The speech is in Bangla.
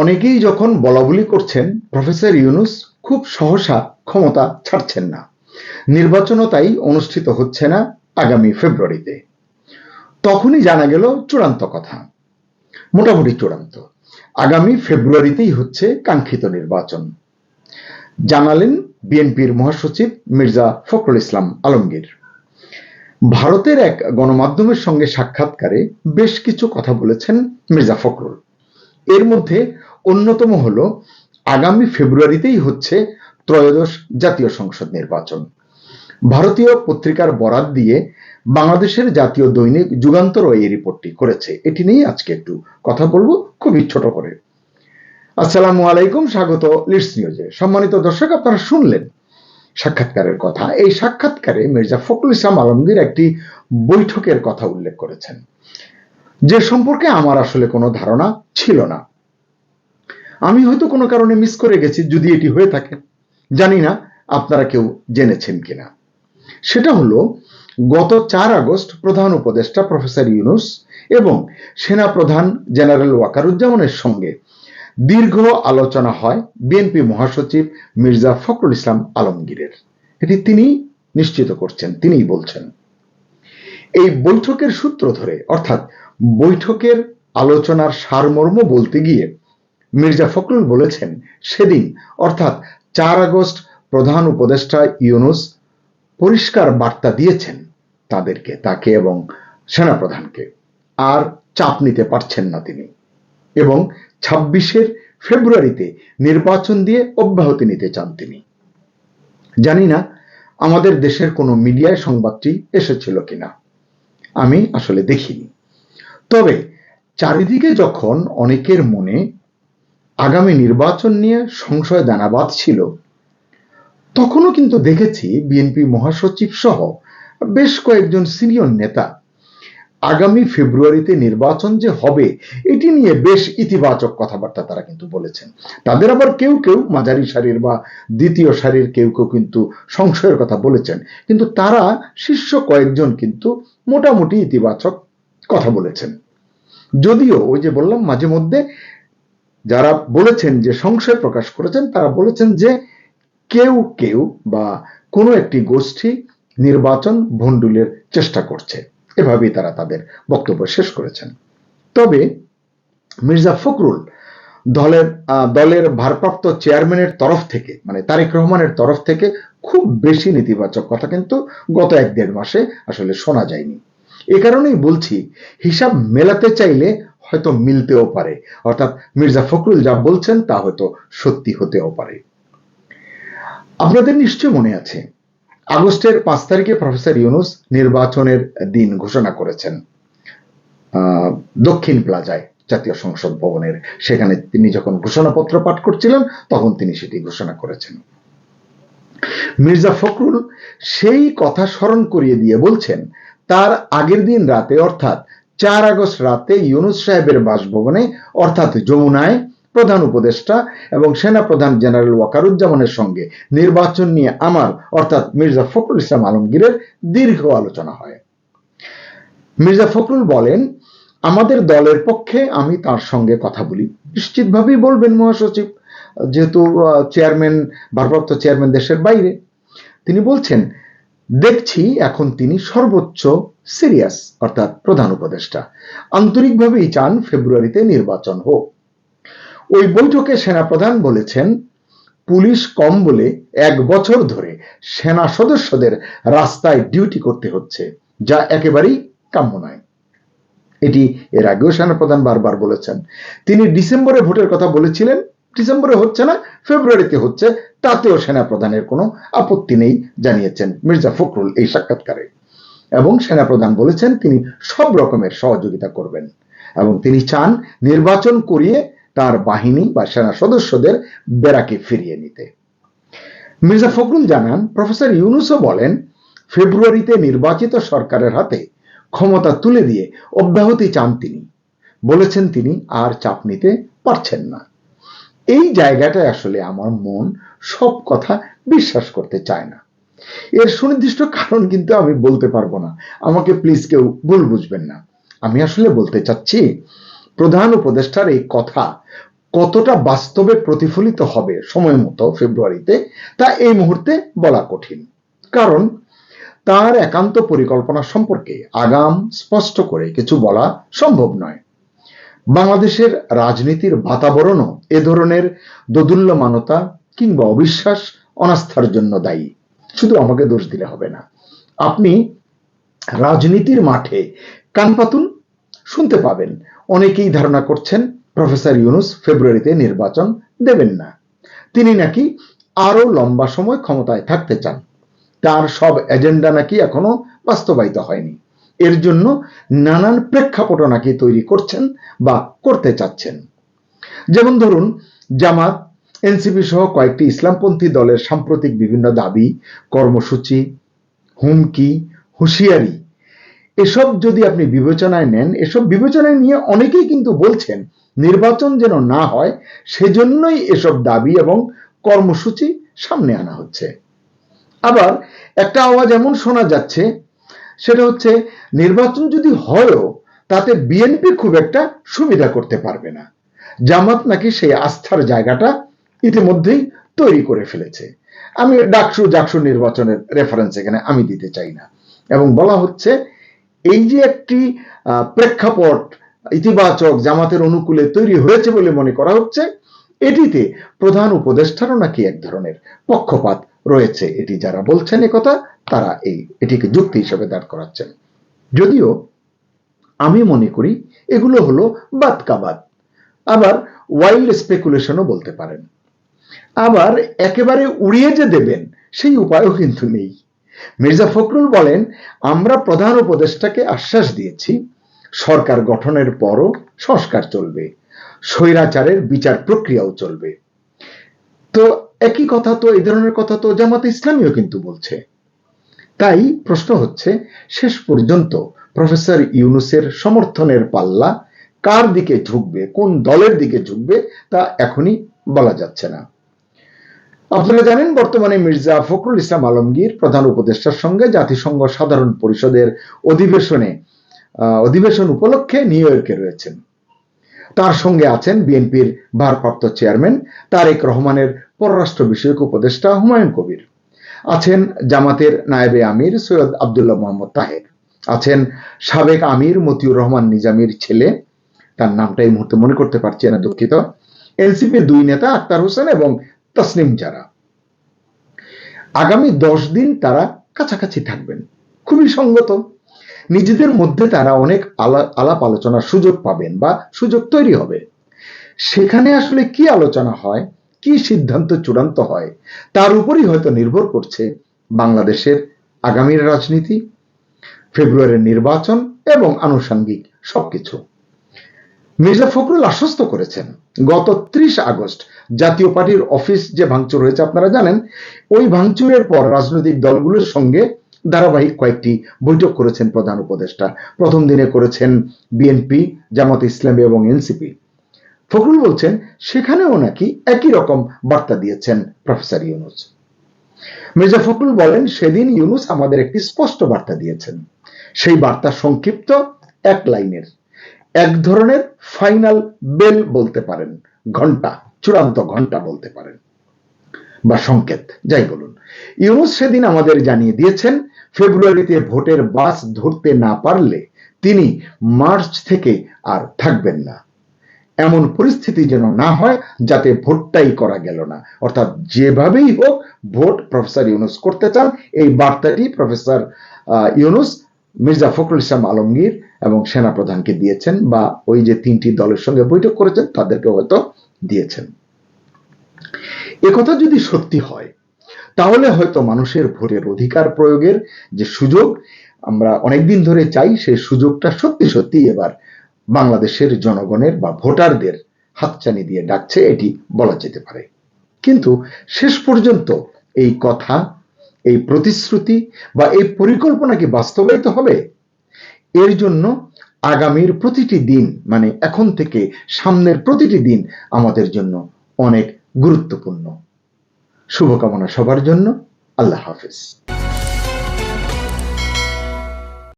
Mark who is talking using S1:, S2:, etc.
S1: অনেকেই যখন বলাবলি করছেন, প্রফেসর ইউনুস খুব সহসা ক্ষমতা ছাড়ছেন না। নির্বাচনও তাই অনুষ্ঠিত হচ্ছে না আগামী ফেব্রুয়ারিতে। তখনই জানা গেল চূড়ান্ত কথা। মোটামুটি চূড়ান্ত। আগামী ফেব্রুয়ারিতেই হচ্ছে কাঙ্ক্ষিত নির্বাচন। জানালেন বিএনপির মহাসচিব মির্জা ফখরুল ইসলাম আলমগীর। ভারতের এক গণমাধ্যমের সঙ্গে সাক্ষাৎকারে বেশ কিছু কথা বলেছেন মির্জা ফখরুল। এর মধ্যে অন্যতম হল আগামী ফেব্রুয়ারিতেই হচ্ছে ত্রয়োদশ জাতীয় সংসদ নির্বাচন। ভারতীয় পত্রিকার বরাত দিয়ে বাংলাদেশের জাতীয় দৈনিক যুগান্তর এই রিপোর্টটি করেছে। এটি নিয়ে আজকে একটু কথা বলব খুবই ছোট করে। আসসালামু আলাইকুম, স্বাগত লিডস নিউজে। সম্মানিত দর্শক, আপনারা শুনলেন সাক্ষাৎকারের কথা। এই সাক্ষাৎকারে মির্জা ফখরুল ইসলাম আলমগীর একটি বৈঠকের কথা উল্লেখ করেছেন। যে সম্পর্কে আমার আসলে কোনো ধারণা ছিল না। আমি হয়তো কোনো কারণে মিস করে গেছি, যদি এটি হয়ে থাকে। জানি না আপনারা কেউ জেনেছেন কিনা। সেটা হলো, গত চার আগস্ট প্রধান উপদেষ্টা প্রফেসর ইউনুস এবং সেনা প্রধান জেনারেল ওয়াকারুজ্জামানের সঙ্গে দীর্ঘ আলোচনা হয় বিএনপি মহাসচিব মির্জা ফখরুল ইসলাম আলমগীরের। এটি তিনি নিশ্চিত করছেন, তিনিই বলছেন। এই বৈঠকের সূত্র ধরে, অর্থাৎ বৈঠকের আলোচনার সারমর্ম বলতে গিয়ে মির্জা ফখরুল বলেছেন, সেদিন, অর্থাৎ চার আগস্ট, প্রধান উপদেষ্টা ইউনুস পরিষ্কার বার্তা দিয়েছেন তাদেরকে, তাকে এবং সেনাপ্রধানকে। আর চাপ নিতে পারছেন না তিনি। এবং ছাব্বিশের ফেব্রুয়ারিতে নির্বাচন দিয়ে অব্যাহতি নিতে চান তিনি। জানি না আমাদের দেশের কোনো মিডিয়ায় সংবাদটি এসেছিল কিনা। আমি আসলে দেখিনি। তবে চারিদিকে যখন অনেকের মনে আগামী নির্বাচন নিয়ে সংশয় দানাবাদ ছিল। তখনও কিন্তু দেখেছি বিএনপি মহাসচিব সহ বেশ কয়েকজন সিনিয়র নেতা। আগামী ফেব্রুয়ারিতে নির্বাচন যে হবে, এটি নিয়ে বেশ ইতিবাচক কথাবার্তা তারা কিন্তু বলেছেন। তাদের আবার কেউ কেউ মাঝারি সারির বা দ্বিতীয় সারির কেউ কেউ কিন্তু সংশয়ের কথা বলেছেন। কিন্তু তারা শীর্ষ কয়েকজন কিন্তু মোটামুটি ইতিবাচক কথা বলেছেন। যদিও ওই যে বললাম, মাঝে মধ্যে যারা বলেছেন যে সংশয় প্রকাশ করেছেন, তারা বলেছেন যে কেউ কেউ বা কোনো একটি গোষ্ঠী নির্বাচন ভণ্ডুলের চেষ্টা করছে। এভাবেই তারা তাদের বক্তব্য শেষ করেছেন। তবে মির্জা ফখরুল দলের দলের ভারপ্রাপ্ত চেয়ারম্যানের তরফ থেকে মানে তারেক রহমানের তরফ থেকে খুব বেশি নেতিবাচক কথা কিন্তু গত এক দেড় মাসে আসলে শোনা যায়নি। এ কারণেই বলছি, হিসাব মেলাতে চাইলে হয়তো মিলতেও পারে। অর্থাৎ মির্জা ফখরুল যা বলছেন তা হয়তো সত্যি হতেও পারে। আপনাদের নিশ্চয় মনে আছে, আগস্টের পাঁচ তারিখে প্রফেসর ইউনুস নির্বাচনের দিন ঘোষণা করেছেন দক্ষিণ প্লাজায় জাতীয় সংসদ ভবনের। সেখানে তিনি যখন ঘোষণাপত্র পাঠ করছিলেন, তখন তিনি সেটি ঘোষণা করেছেন। মির্জা ফখরুল সেই কথা স্মরণ করিয়ে দিয়ে বলছেন, তার আগের দিন রাতে অর্থাৎ চার আগস্ট রাতে ইউনুস সাহেবের বাসভবনে, অর্থাৎ যমুনায়, প্রধান উপদেষ্টা এবং সেনা প্রধান জেনারেল ওয়াকারুজ্জামানের সঙ্গে নির্বাচন নিয়ে আমার, অর্থাৎ মির্জা ফখরুল ইসলাম আলমগীরের দীর্ঘ আলোচনা হয়। মির্জা ফখরুল বলেন, আমাদের দলের পক্ষে আমি তার সঙ্গে কথা বলি। নিশ্চিতভাবেই বলবেন মহাসচিব, যেহেতু চেয়ারম্যান, ভারপ্রাপ্ত চেয়ারম্যান দেশের বাইরে। তিনি বলছেন দেখছি এখন তিনি সর্বোচ্চ সিরিয়াস, অর্থাৎ প্রধান উপদেষ্টা। আন্তরিকভাবেই চান ফেব্রুয়ারিতে নির্বাচন হোক। ওই বৈঠকে সেনাপ্রধান বলেছেন, পুলিশ কম বলে এক বছর ধরে সেনা সদস্যদের রাস্তায় ডিউটি করতে হচ্ছে, যা একেবারেই কাম্য নয়। এটি এর আগেও সেনাপ্রধান বারবার বলেছেন। তিনি ডিসেম্বরে ভোটের কথা বলেছিলেন ডিসেম্বরে হচ্ছে না, ফেব্রুয়ারিতে হচ্ছে, তাতেও সেনাপ্রধানের কোনো আপত্তি নেই, জানিয়েছেন মির্জা ফখরুল এই সাক্ষাৎকারে। এবং সেনাপ্রধান বলেছেন তিনি সব রকমের সহযোগিতা করবেন। এবং তিনি চান নির্বাচন করিয়ে তার বাহিনী বা সেনা সদস্যদের বেড়াকে ফিরিয়ে নিতে। মির্জা ফখরুল জানান, প্রফেসর ইউনুসও বলেন, ফেব্রুয়ারিতে নির্বাচিত সরকারের হাতে ক্ষমতা তুলে দিয়ে অব্যাহতি চান তিনি। বলেছেন তিনি, আর চাপ নিতে পারছেন না। এই জায়গাটায় আসলে আমার মন সব কথা বিশ্বাস করতে চায় না। এর সুনির্দিষ্ট কারণ কিন্তু আমি বলতে পারব না। আমাকে প্লিজ কেউ ভুল বুঝবেন না। আমি আসলে বলতে চাচ্ছি, প্রধান উপদেষ্টার এই কথা কতটা বাস্তবে প্রতিফলিত হবে সময় মতো ফেব্রুয়ারিতে, তা এই মুহূর্তে বলা কঠিন। কারণ তার একান্ত পরিকল্পনা সম্পর্কে আগাম স্পষ্ট করে কিছু বলা সম্ভব নয়। বাংলাদেশের রাজনীতির বাতাবরণও এ ধরনের দোদুল্যমানতা কিংবা অবিশ্বাস অনাস্থার জন্য দায়ী। শুধু আমাকে দোষ দিলে হবে না। আপনি রাজনীতির মাঠে কান পাতুন, শুনতে পাবেন। অনেকেই ধারণা করছেন প্রফেসর ইউনুস ফেব্রুয়ারিতে নির্বাচন দেবেন না। তিনি নাকি আরও লম্বা সময় ক্ষমতায় থাকতে চান। তার সব এজেন্ডা নাকি এখনও বাস্তবায়িত হয়নি। এর জন্য নানান প্রেক্ষাপট নাকি তৈরি করছেন বা করতে চাচ্ছেন। যেমন ধরুন, জামাত, এনসিপি সহ কয়েকটি ইসলামপন্থী দলের সাম্প্রতিক বিভিন্ন দাবি, কর্মসূচি, হুমকি, হুঁশিয়ারি, এসব যদি আপনি বিবেচনায় নেন, এসব বিবেচনায় নিয়ে অনেকেই কিন্তু বলছেন, নির্বাচন যেন না হয়, সেজন্যই এসব দাবি এবং কর্মসূচি সামনে আনা হচ্ছে। আবার একটা আওয়াজ এমন শোনা যাচ্ছে সেটা হচ্ছে নির্বাচন যদি হয়ও তাতে বিএনপি খুব একটা সুবিধা করতে পারবে না। জামাত নাকি সেই আস্থার জায়গাটা ইতিমধ্যেই তৈরি করে ফেলেছে। আমি ডাকসু জাকসু নির্বাচনের রেফারেন্স এখানে আমি দিতে চাই না। এবং বলা হচ্ছে এই যে একটি প্রেক্ষাপট ইতিবাচক জামাতের অনুকূলে তৈরি হয়েছে বলে মনে করা হচ্ছে, এটিতে প্রধান উপদেষ্টারও নাকি এক ধরনের পক্ষপাত রয়েছে। এটি যারা বলছেন কথা তারা এই, এটিকে যুক্তি হিসেবে দাঁড় করাচ্ছেন। যদিও আমি মনে করি এগুলো হলো বাদকাবাদ আবার ওয়াইল্ড স্পেকুলেশনও বলতে পারেন। আবার একেবারে উড়িয়ে যে দেবেন, সেই উপায়ও কিন্তু নেই। মির্জা ফখরুল বলেন, আমরা প্রধান উপদেষ্টাকে আশ্বাস দিয়েছি, সরকার গঠনের পরও সংস্কার চলবে, স্বৈরাচারের বিচার প্রক্রিয়াও চলবে। তো একই কথা তো, এই ধরনের কথা তো জামাত ইসলামীও কিন্তু বলছে। তাই প্রশ্ন হচ্ছে, শেষ পর্যন্ত প্রফেসর ইউনুসের সমর্থনের পাল্লা কার দিকে ঝুঁকবে, কোন দলের দিকে ঝুঁকবে তা এখনই বলা যাচ্ছে না। আপনারা জানেন, বর্তমানে মির্জা ফখরুল ইসলাম আলমগীর প্রধান উপদেষ্টার সঙ্গে জাতিসংঘ সাধারণ পরিষদের অধিবেশনে অধিবেশন উপলক্ষে নিউ ইয়র্কে রয়েছেন। তার সঙ্গে আছেন বিএনপির ভারপ্রাপ্ত চেয়ারম্যান তারেক রহমানের পররাষ্ট্র বিষয়ক উপদেষ্টা হুমায়ুন কবির। আছেন জামাতের নায়েবে আমির সৈয়দ আবদুল্লাহ মোহাম্মদ তাহের। আছেন সাবেক আমির মতিউর রহমান নিজামির ছেলে। তার নামটা এই মুহূর্তে মনে করতে পারছি না, দুঃখিত। এনসিপির দুই নেতা, আক্তার হোসেন এবং তসনিম যারা আগামী দশ দিন তারা কাছাকাছি থাকবেন। খুবই সঙ্গত। নিজেদের মধ্যে তারা অনেক আলাপ আলোচনার সুযোগ পাবেন বা সুযোগ তৈরি হবে। সেখানে আসলে কি আলোচনা হয়? কি সিদ্ধান্ত চূড়ান্ত হয়, তার উপরই হয়তো নির্ভর করছে বাংলাদেশের আগামীর রাজনীতি, ফেব্রুয়ারির নির্বাচন এবং আনুষঙ্গিক সবকিছু। মির্জা ফখরুল আশ্বস্ত করেছেন, গত ত্রিশ আগস্ট জাতীয় পার্টির অফিস যে ভাঙচুর হয়েছে আপনারা জানেন, ওই ভাঙচুরের পর রাজনৈতিক দলগুলোর সঙ্গে ধারাবাহিক কয়েকটি বৈঠক করেছেন প্রধান উপদেষ্টা। প্রথম দিনে করেছেন বিএনপি, জামাত ইসলামী এবং এনসিপি। ফখরুল বলছেন, সেখানেও নাকি একই রকম বার্তা দিয়েছেন প্রফেসর ইউনুস। মির্জা ফখরুল বলেন, সেদিন ইউনুস আমাদের একটি স্পষ্ট বার্তা দিয়েছেন। সেই বার্তা সংক্ষিপ্ত, এক লাইনের। এক ধরনের ফাইনাল বেল বলতে পারেন, ঘণ্টা, চূড়ান্ত ঘণ্টা বলতে পারেন। বা সংকেত, যাই বলুন। ইউনুস সেদিন আমাদের জানিয়ে দিয়েছেন, ফেব্রুয়ারিতে ভোটের বাস ধরতে না পারলে তিনি মার্চ থেকে আর থাকবেন না। এমন পরিস্থিতি যেন না হয় যাতে ভোটটাই করা গেল না। অর্থাৎ যেভাবেই হোক ভোট প্রফেসর ইউনুস করতে চান, এই বার্তাটি প্রফেসর ইউনুস মির্জা ফখরুল ইসলাম আলমগীর এবং সেনাপ্রধানকে দিয়েছেন বা ওই যে তিনটি দলের সঙ্গে বৈঠক করেছেন তাদেরকে হয়তো দিয়েছেন। একথা যদি সত্যি হয়, তাহলে হয়তো মানুষের ভোটের অধিকার প্রয়োগের যে সুযোগ, আমরা অনেকদিন ধরে চাই সেই সুযোগটা সত্যি সত্যি এবার বাংলাদেশের জনগণের বা ভোটারদের হাতচানি দিয়ে ডাকছে, এটি বলা যেতে পারে। কিন্তু শেষ পর্যন্ত এই কথা, এই প্রতিশ্রুতি বা এই পরিকল্পনা কি বাস্তবায়িত হবে? এর জন্য আগামীর প্রতিটি দিন মানে এখন থেকে সামনের প্রতিটি দিন আমাদের জন্য অনেক গুরুত্বপূর্ণ। শুভকামনা সবার জন্য। আল্লাহ হাফিজ।